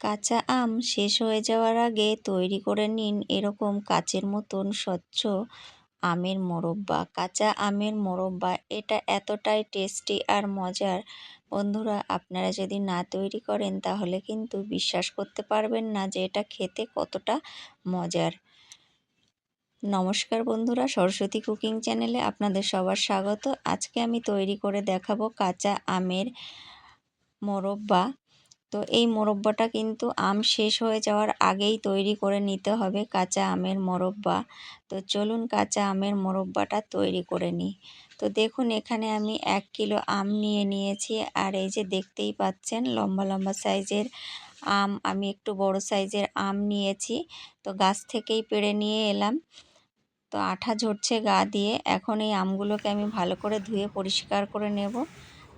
কাঁচা আম শেষ হয়ে যাওয়ার আগে তৈরি করে নিন এরকম কাচের মতন স্বচ্ছ আমের মোরব্বা। কাঁচা আমের মোরব্বা, এটা এতটাই টেস্টি আর মজার। বন্ধুরা, আপনারা যদি না তৈরি করেন, তাহলে কিন্তু বিশ্বাস করতে পারবেন না যে এটা খেতে কতটা মজার। নমস্কার বন্ধুরা, সরস্বতী কুকিং চ্যানেলে আপনাদের সবার স্বাগত। আজকে আমি তৈরি করে দেখাবো কাঁচা আমের মোরব্বা। তো এই মোরব্বাটা কিন্তু আম শেষ হয়ে যাওয়ার আগেই তৈরি করে নিতে হবে কাঁচা আমের মোরব্বা। তো চলুন কাঁচা আমের মোরব্বাটা তৈরি করে নিই। তো দেখুন এখানে আমি এক কিলো আম নিয়ে নিয়েছি আর এই যে দেখতেই পাচ্ছেন লম্বা লম্বা সাইজের আম, আমি একটু বড় সাইজের আম নিয়েছি। তো গাছ থেকেই পেড়ে নিয়ে এলাম। তো আঠা ঝরছে গা দিয়ে। এখন এই আমগুলোকে আমি ভালো করে ধুয়ে পরিষ্কার করে নেব।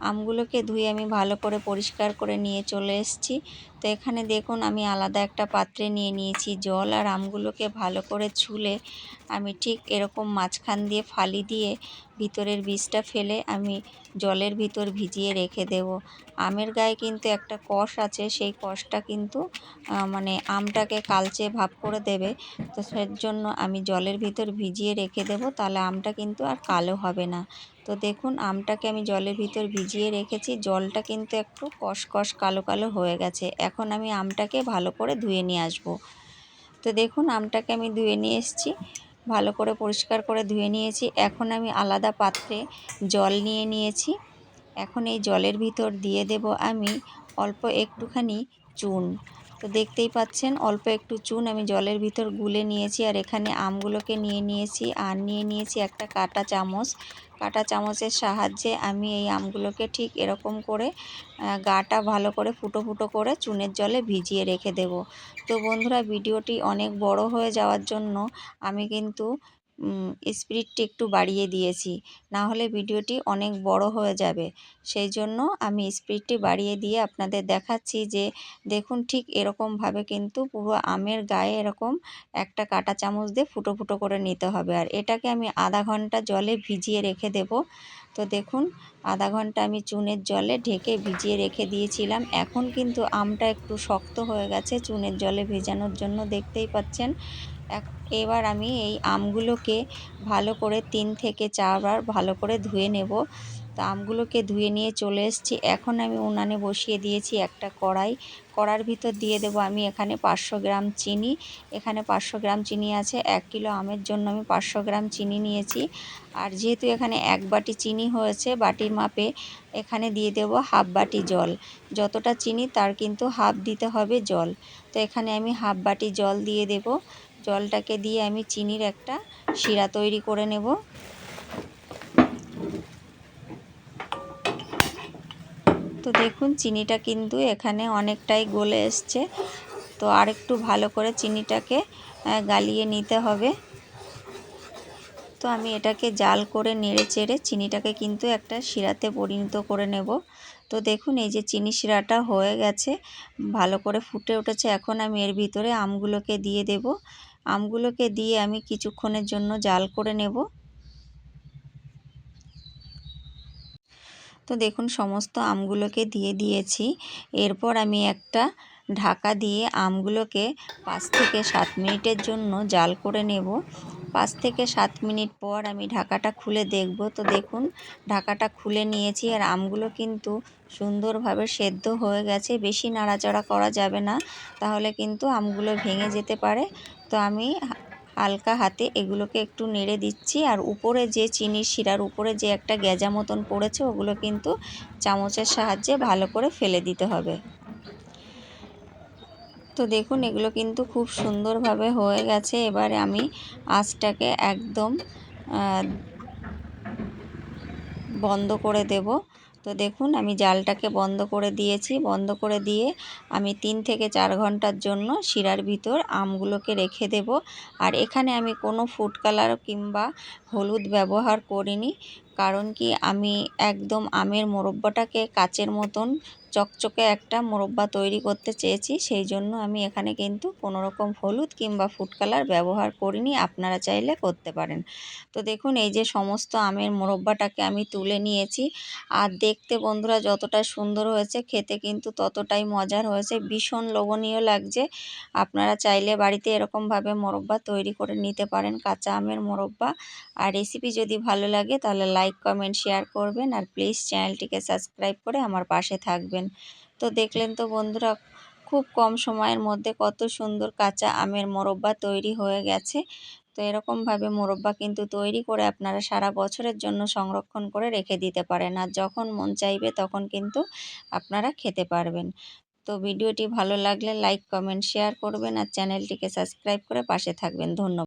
আমগুলোকে ধুয়ে আমি ভালো করে পরিষ্কার করে নিয়ে চলে এসেছি। তো এখানে দেখুন, আমি আলাদা একটা পাত্রে নিয়ে নিয়েছি জল আর আমগুলোকে ভালো করে ছুলে আমি ঠিক এরকম মাঝখান দিয়ে ফালি দিয়ে ভিতরের বীজটা ফেলে আমি জলের ভিতর ভিজিয়ে রেখে দেব। আমের গায়ে কিন্তু একটা কষ আছে, সেই কষটা কিন্তু মানে আমটাকে কালচে ভাব করে দেবে। তো সের জন্য আমি জলের ভিতর ভিজিয়ে রেখে দেব, তাহলে আমটা কিন্তু আর কালো হবে না। তো দেখুন, আমটাকে আমি জলের ভিতর ভিজিয়ে রেখেছি। জলটা কিন্তু একটু কষ কালো কালো হয়ে গেছে। এখন আমি আমটাকে ভালো করে ধুয়ে নিয়ে আসব। তো দেখুন, আমটাকে আমি ধুয়ে নিয়ে এসেছি। ভালো করে পরিষ্কার করে ধুয়ে নিয়েছি। এখন আমি আলাদা পাত্রে জল নিয়ে নিয়েছি। এখন এই জলের ভিতর দিয়ে দেব আমি অল্প একটুখানি চুন। তো দেখতেই পাচ্ছেন, অল্প একটু চুন আমি জলের ভিতর গুলে নিয়েছি আর এখানে আমগুলোকে নিয়ে নিয়েছি আর নিয়ে নিয়েছি একটা কাটা চামচ। কাটা চামচের সাহায্যে আমি এই আমগুলোকে ঠিক এরকম করে গাটা ভালো করে ফুটো ফুটো করে চুনের জলে ভিজিয়ে রেখে দেব। তো বন্ধুরা, ভিডিওটি অনেক বড় হয়ে যাওয়ার জন্য আমি কিন্তু স্পিডটি একটু বাড়িয়ে দিয়েছি। না হলে ভিডিওটি অনেক বড় হয়ে যাবে। সেই জন্য আমি স্পিডটি বাড়িয়ে দিয়ে আপনাদের দেখাচ্ছি যে, দেখুন ঠিক এরকমভাবে কিন্তু পুরো আমের গায়ে এরকম একটা কাটা চামচ দিয়ে ফুটো ফুটো করে নিতে হবে। আর এটাকে আমি আধা ঘণ্টা জলে ভিজিয়ে রেখে দেব। তো দেখুন, আধা ঘণ্টা আমি চুনের জলে ঢেকে ভিজিয়ে রেখে দিয়েছিলাম। এখন কিন্তু আমটা একটু শক্ত হয়ে গেছে চুনের জলে ভেজানোর জন্য, দেখতেই পাচ্ছেন। এবার আমি এই আমগুলোকে ভালো করে তিন থেকে চারবার ভালো করে ধুয়ে নেব। তো আমগুলোকে ধুয়ে নিয়ে চলে এসেছি। এখন আমি উনানে বসিয়ে দিয়েছি একটা কড়াই। কড়ার ভিতর দিয়ে দেব আমি এখানে পাঁচশো গ্রাম চিনি। এখানে পাঁচশো গ্রাম চিনি আছে, এক কিলো আমের জন্য আমি পাঁচশো গ্রাম চিনি নিয়েছি। আর যেহেতু এখানে এক বাটি চিনি হয়েছে, বাটির মাপে এখানে দিয়ে দেব হাফ বাটি জল। যতটা চিনি তার কিন্তু হাফ দিতে হবে জল। তো এখানে আমি হাফ বাটি জল দিয়ে দেব। জলটাকে দিয়ে আমি চিনির একটা শিরা তৈরি করে নেব। তো দেখুন, চিনিটা কিন্তু এখানে অনেকটাই গলে এসছে। তো আরেকটু ভালো করে চিনিটাকে গালিয়ে নিতে হবে। তো আমি এটাকে জাল করে নেড়ে চেড়ে চিনিটাকে কিন্তু একটা শিরাতে পরিণত করে নেব। তো দেখুন, এই যে চিনি শিরাটা হয়ে গেছে, ভালো করে ফুটে উঠেছে। এখন আমি এর ভিতরে আমগুলোকে দিয়ে দেব। আমগুলোকে দিয়ে আমি কিছুক্ষণের জন্য জাল করে নেব। তো দেখুন, সমস্ত আমগুলোকে দিয়ে দিয়েছি। এরপর আমি একটা ঢাকা দিয়ে আমগুলোকে পাঁচ থেকে সাত মিনিটের জন্য জাল করে নেব। পাঁচ থেকে সাত মিনিট পর আমি ঢাকাটা খুলে দেখব। তো দেখুন, ঢাকাটা খুলে নিয়েছি আর আমগুলো কিন্তু সুন্দরভাবে সেদ্ধ হয়ে গেছে। বেশি নাড়াচাড়া করা যাবে না, তাহলে কিন্তু আমগুলো ভেঙে যেতে পারে। তো আমি হালকা হাতে এগুলোকে একটু নেড়ে দিচ্ছি আর উপরে যে চিনির শিরার উপরে যে একটা গেজা মতন পড়েছে, ওগুলো কিন্তু চামচের সাহায্যে ভালো করে ফেলে দিতে হবে। তো দেখুন, এগুলো কিন্তু খুব সুন্দরভাবে হয়ে গেছে। এবারে আমি আঁচটাকে একদম বন্ধ করে দেব। তো দেখুন, আমি জালটাকে বন্ধ করে দিয়েছি। বন্ধ করে দিয়ে আমি তিন থেকে চার ঘণ্টার জন্য শিরার ভিতর আমগুলোকে রেখে দেব। আর এখানে আমি কোনো ফুড কালার কিংবা হলুদ ব্যবহার করিনি। কারণ কি আমি একদম আমের মোরব্বাটাকে কাচের মতন চকচকে একটা মোরব্বা তৈরি করতে চেয়েছি। সেই জন্য আমি এখানে কিন্তু কোনো রকম হলুদ কিংবা ফুড কালার ব্যবহার করিনি, আপনারা চাইলে করতে পারেন। তো দেখুন, এই যে সমস্ত আমের মোরব্বাটাকে আমি তুলে নিয়েছি। আর দেখতে বন্ধুরা যতটা সুন্দর হয়েছে, খেতে কিন্তু ততটাই মজার হয়েছে। ভীষণ লোভনীয় লাগছে। আপনারা চাইলে বাড়িতে এরকমভাবে মোরব্বা তৈরি করে নিতে পারেন, কাঁচা আমের মোরব্বা। আর রেসিপি যদি ভালো লাগে, তাহলে লাইক কমেন্ট শেয়ার করবেন আর প্লিজ চ্যানেলটিকে সাবস্ক্রাইব করে আমার পাশে থাকবেন। তো দেখলেন তো বন্ধুরা, খুব কম সময়ের মধ্যে কত সুন্দর কাঁচা আমের মোরব্বা তৈরি হয়ে গেছে। তো এরকমভাবে মোরব্বা কিন্তু তৈরি করে আপনারা সারা বছরের জন্য সংরক্ষণ করে রেখে দিতে পারেন আর যখন মন চাইবে তখন কিন্তু আপনারা খেতে পারবেন। তো ভিডিওটি ভালো লাগলে লাইক কমেন্ট শেয়ার করবেন আর চ্যানেলটিকে সাবস্ক্রাইব করে পাশে থাকবেন। ধন্যবাদ।